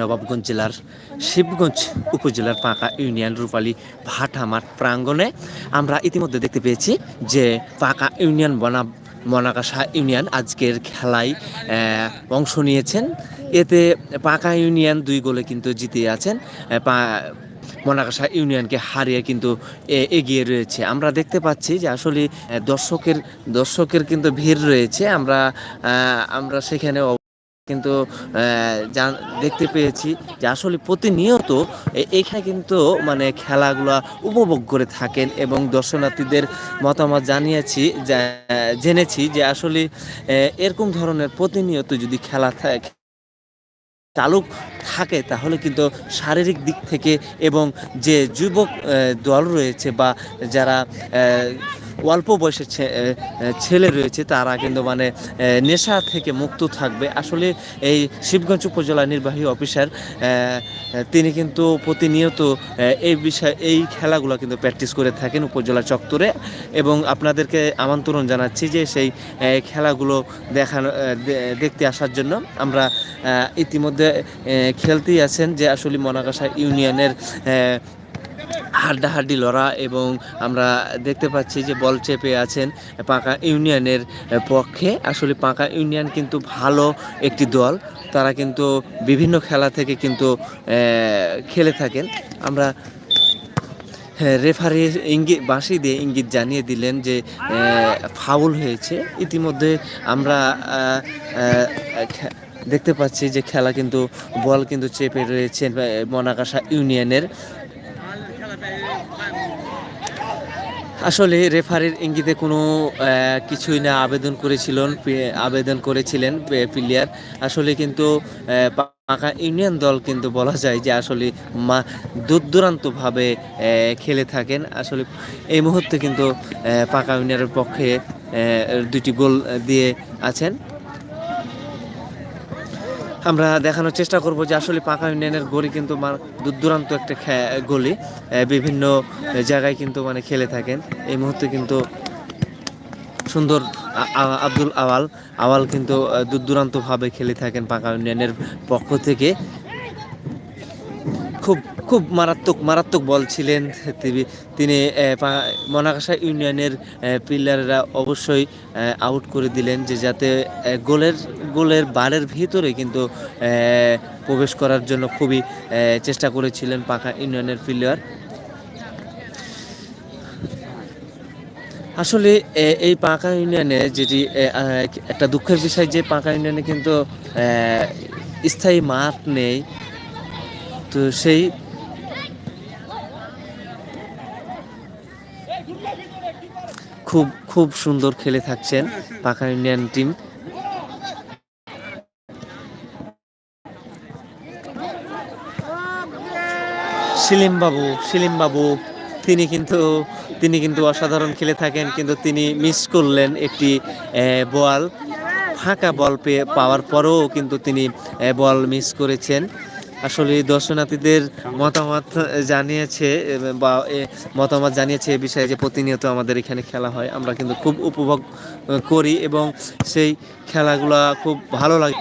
নবাবগঞ্জ জেলার শিবগঞ্জ উপজেলার পাকা ইউনিয়ন রূপালী ভাটা মাঠ প্রাঙ্গণে আমরা ইতিমধ্যে দেখতে পেয়েছি যে পাকা ইউনিয়ন বনাম মনাকাশা ইউনিয়ন আজকের খেলায় অংশ নিয়েছেন। এতে পাকা ইউনিয়ন দুই গোলে কিন্তু জিতে আছেন। মনাকাশা ইউনিয়নকে হারিয়ে কিন্তু এগিয়ে রয়েছে। আমরা দেখতে পাচ্ছি যে আসলে দর্শকের দর্শকের কিন্তু ভিড় রয়েছে। আমরা আমরা সেখানে কিন্তু দেখতে পেয়েছি যে আসলে প্রতিনিয়ত এখানে কিন্তু মানে খেলাগুলা উপভোগ করে থাকেন এবং দর্শনার্থীদের মতামত জানিয়েছি জেনেছি যে আসলে এরকম ধরনের প্রতিনিয়ত যদি খেলা থাকে চালু থাকে তাহলে কিন্তু শারীরিক দিক থেকে এবং যে যুবক দল রয়েছে বা যারা অল্প বয়সের ছেলে রয়েছে তারা কিন্তু মানে নেশা থেকে মুক্ত থাকবে। আসলে এই শিবগঞ্জ উপজেলা নির্বাহী অফিসার তিনি কিন্তু প্রতিনিয়ত এই বিষয়, এই খেলাগুলো কিন্তু প্র্যাকটিস করে থাকেন উপজেলা চত্বরে এবং আপনাদেরকে আমন্ত্রণ জানাচ্ছি যে সেই খেলাগুলো দেখানো দেখতে আসার জন্য। আমরা ইতিমধ্যে খেলতেই আছেন যে আসলে মনাকাশা ইউনিয়নের হাড্ডাহাড্ডি লড়া এবং আমরা দেখতে পাচ্ছি যে বল চেপে আছেন পাকা ইউনিয়নের পক্ষে। আসলে পাকা ইউনিয়ন কিন্তু ভালো একটি দল। তারা কিন্তু বিভিন্ন খেলা থেকে কিন্তু খেলে থাকেন। আমরা রেফারির ইঙ্গিত বাঁশি দিয়ে ইঙ্গিত জানিয়ে দিলেন যে ফাউল হয়েছে। ইতিমধ্যে আমরা দেখতে পাচ্ছি যে খেলা কিন্তু, বল কিন্তু চেপে রয়েছে মনাকাশা ইউনিয়নের। আসলে রেফারির ইঙ্গিতে কোনো কিছুই না আবেদন করেছিলেন আবেদন করেছিলেন প্লেয়ার। আসলে কিন্তু পাকা ইউনিয়ন দল কিন্তু বলা যায় যে আসলে মা দূর দূরান্তভাবে খেলে থাকেন। আসলে এই মুহূর্তে কিন্তু পাকা ইউনিয়নের পক্ষে দুটি গোল দিয়ে আছেন। আমরা দেখানোর চেষ্টা করব যে আসলে পাকা ইউনিয়নের গলি কিন্তু দূর দূরান্ত একটা গলি। বিভিন্ন জায়গায় কিন্তু মানে খেলে থাকেন। এই মুহূর্তে কিন্তু সুন্দর আব্দুল আওয়াল আওয়াল কিন্তু দূর দূরান্তভাবে খেলে থাকেন পাকা ইউনিয়নের পক্ষ থেকে। খুব খুব মারাত্মক মারাত্মক বল ছিলেন তিনি। মনাকাশা ইউনিয়নের প্লেয়াররা অবশ্যই আউট করে দিলেন যে যাতে গোলের গোলের বারের ভিতরে কিন্তু প্রবেশ করার জন্য খুবই চেষ্টা করেছিলেন পাকা ইউনিয়নের প্লেয়ার আসলে এই পাকা ইউনিয়নে যেটি একটা দুঃখের বিষয় যে পাকা ইউনিয়নে কিন্তু স্থায়ী মাঠ নেই। তো সেই খুব খুব সুন্দর খেলে থাকছেন পাকা ইন্ডিয়ান টিম। সেলিম বাবু সেলিম বাবু তিনি কিন্তু তিনি কিন্তু অসাধারণ খেলে থাকেন, কিন্তু তিনি মিস করলেন একটি বল। ফাঁকা বল পেয়ে পাওয়ার পরেও কিন্তু তিনি বল মিস করেছেন। আসলে দর্শনার্থীদের মতামত জানিয়েছে, বা মতামত জানিয়েছে এ বিষয়ে যে প্রতিনিয়ত আমাদের এখানে খেলা হয়। আমরা কিন্তু খুব উপভোগ করি এবং সেই খেলাগুলা খুব ভালো লাগে।